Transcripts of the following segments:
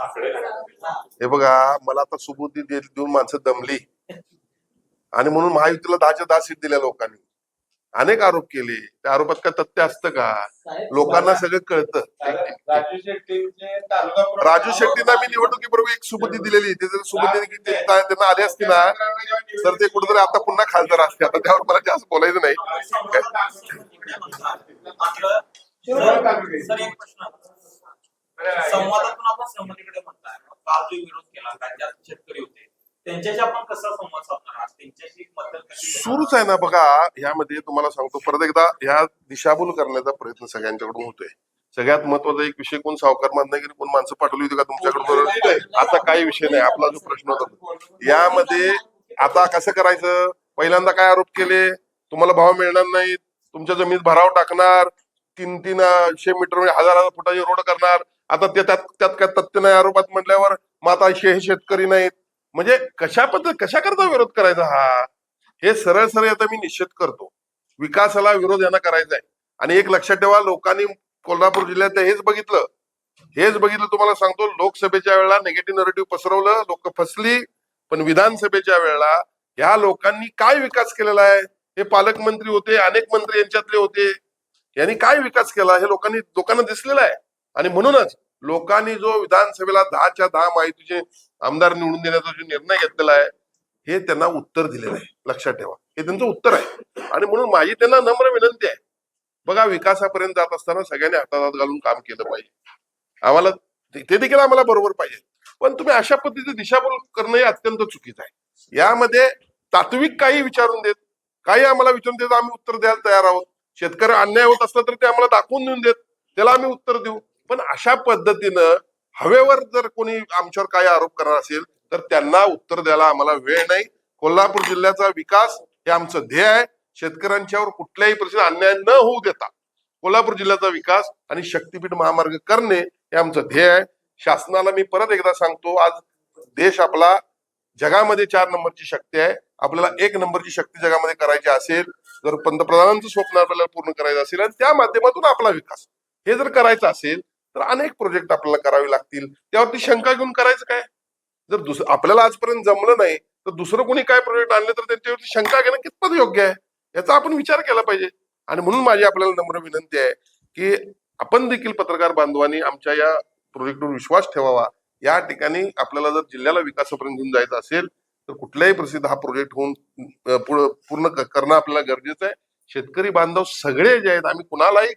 हे बघा मला आता सुबुद्धी देऊन माणसं दमली. आणि म्हणून महायुतीला दहाच्या दहा सीट दिल्या लोकांनी. अनेक आरोप केले. त्या आरोपात काय तथ्य असतं का? लोकांना सगळं कळतं. राजू शेट्टीचे तालुका प्रमुख- राजू शेट्टींना मी निवडणुकीपूर्वी एक सुबुद्धी दिलेली. ते जर सुबुद्धी त्यांना आले असते ना तर ते कुठेतरी आता पुन्हा खासदार असते आता त्यावर मला जास्त बोलायचं नाही. सर एक प्रश्न. संवादातून आपण म्हणताय काल जो विरोध केला शेतकरी होते त्यांच्याशी आपण कसा संवाद साधणार आहात? त्यांच्याशी मदत कशी करणार? सुरूच आहे ना बघा ह्यामध्ये तुम्हाला सांगतो परत एकदा ह्या दिशाभूल करण्याचा प्रयत्न सगळ्यांच्याकडून होतोय. सगळ्यात महत्त्वाचा एक विषय कोण? सावकार माननागिरी कोण माणसं पाठवली होती का तुमच्याकडून? आता काही विषय नाही. आपला जो प्रश्न होता यामध्ये आता कसं करायचं? पहिल्यांदा काय आरोप केले? तुम्हाला भाव मिळणार नाहीत. तुमच्या जमिनीत भराव टाकणार. तीन तीन शे मीटर म्हणजे हजार हजार फुटाचे रोड करणार. आता ते त्यात त्यात काय तथ्य नाही आरोपात म्हटल्यावर मग आता शे हे शेतकरी नाहीत. म्हणजे कशा पद्धत कशा करता विरोध करायचा हा? हे सरळ सरळ आता मी निषेध करतो. विकासाला विरोध यांना करायचा आहे. आणि एक लक्षात ठेवा लोकांनी कोल्हापूर जिल्ह्यात हेच बघितलं. हेच बघितलं तुम्हाला सांगतो लोकसभेच्या वेळेला निगेटिव्ह नरेटिव्ह पसरवलं लोक फसली. पण विधानसभेच्या वेळेला ह्या लोकांनी काय विकास केलेला आहे? हे पालकमंत्री होते अनेक मंत्री यांच्यातले होते. यांनी काय विकास केला? हे लोकांनी लोकांना दिसलेलं आहे. आणि म्हणूनच लोकांनी जो विधानसभेला दहाच्या दहा माहितीचे आमदार निवडून देण्याचा जो निर्णय घेतलेला आहे हे त्यांना उत्तर दिलेलं आहे. लक्षात ठेवा. हे त्यांचं उत्तर आहे. आणि म्हणून माझी त्यांना नम्र विनंती आहे. बघा विकासापर्यंत जात असताना सगळ्यांनी हातात हात घालून काम केलं पाहिजे. आम्हाला ते देखील आम्हाला बरोबर पाहिजे. पण तुम्ही अशा पद्धतीची दिशाभूल करणं हे अत्यंत चुकीचं आहे. यामध्ये तात्विक काही विचारून देत काही आम्हाला विचारून देत आम्ही उत्तर द्यायला तयार आहोत. शेतकरी अन्याय होत असला तर ते आम्हाला दाखवून देऊन देत त्याला आम्ही उत्तर देऊ. पण अशा पद्धतीनं हवेवर जर कोणी आमच्यावर काही आरोप करणार असेल तर त्यांना उत्तर द्यायला आम्हाला वेळ नाही. कोल्हापूर जिल्ह्याचा विकास हे आमचं ध्येय आहे. शेतकऱ्यांच्यावर कुठल्याही प्रश्न अन्याय न होऊ देता कोल्हापूर जिल्ह्याचा विकास आणि शक्तीपीठ महामार्ग करणे हे आमचं ध्येय आहे. शासनाला मी परत एकदा सांगतो आज देश आपला जगामध्ये चार नंबरची शक्ती आहे. आपल्याला एक नंबरची शक्ती जगामध्ये करायची असेल जर पंतप्रधानांचं स्वप्न आपल्याला पूर्ण करायचं असेल आणि त्या माध्यमातून आपला विकास. हे जर करायचं असेल तर अनेक प्रोजेक्ट आपल्याला करावे लागतील. त्यावरती शंका घेऊन करायचं काय? जर दुसरं आपल्याला आजपर्यंत जमलं नाही तर दुसरं कोणी काय प्रोजेक्ट आणले तर त्यांच्यावरती शंका घेणं कितपत योग्य आहे? याचा आपण विचार केला पाहिजे. आणि म्हणून माझी आपल्याला नम्र विनंती आहे की आपण देखील पत्रकार बांधवांनी आमच्या या प्रोजेक्टवर विश्वास ठेवावा. या ठिकाणी आपल्याला जर जिल्ह्याला विकासापर्यंत घेऊन जायचं असेल तर कुठल्याही प्रसिद्ध हा प्रोजेक्ट होऊन पूर्ण करणं आपल्याला गरजेचं आहे. शेतकरी बांधव सगळे जे आहेत आम्ही कुणालाही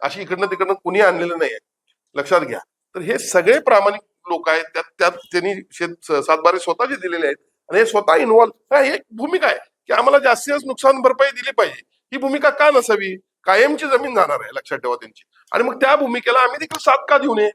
अशी इकडनं तिकडनं कुणी आणलेलं नाही आहे. लक्षात घ्या. तर हे सगळे प्रामाणिक लोक आहेत त्यात त्यात त्यांनी शेत सातबारे स्वतःचे दिलेले आहेत. आणि हे स्वतः इन्व्हॉल्व ही एक भूमिका आहे की आम्हाला जास्तीत नुकसान भरपाई दिली पाहिजे. ही भूमिका का नसावी? कायमची जमीन जाणार आहे लक्षात ठेवा त्यांची. आणि मग त्या भूमिकेला आम्ही देखील साथ का देऊ नये?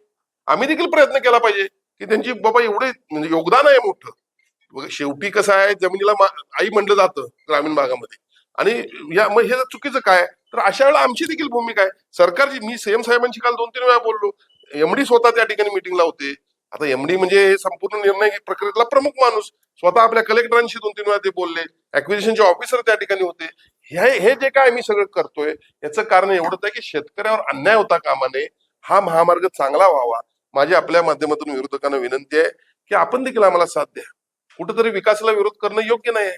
आम्ही देखील प्रयत्न केला पाहिजे की त्यांची बाबा एवढे म्हणजे योगदान आहे मोठं. शेवटी कसं आहे जमिनीला आई म्हणलं जातं ग्रामीण भागामध्ये. आणि या मग हे चुकीचं काय? तर अशा वेळेला आमची देखील भूमिका आहे. सरकारची मी सीएम साहेबांशी काल दोन तीन वेळा बोललो. एमडी स्वतः त्या ठिकाणी मिटिंगला होते. आता एमडी म्हणजे हे संपूर्ण निर्णय प्रक्रियेतला प्रमुख माणूस. स्वतः आपल्या कलेक्टरांशी दोन तीन वेळा ते बोलले. अक्विजिशनचे ऑफिसर त्या ठिकाणी होते. हे हे जे काय आम्ही सगळं करतोय याचं कारण एवढंच आहे की शेतकऱ्यावर अन्याय होता कामा नये हा महामार्ग चांगला व्हावा. माझी आपल्या माध्यमातून विरोधकांना विनंती आहे की आपण देखील आम्हाला साथ द्या. कुठेतरी विकासाला विरोध करणं योग्य नाही आहे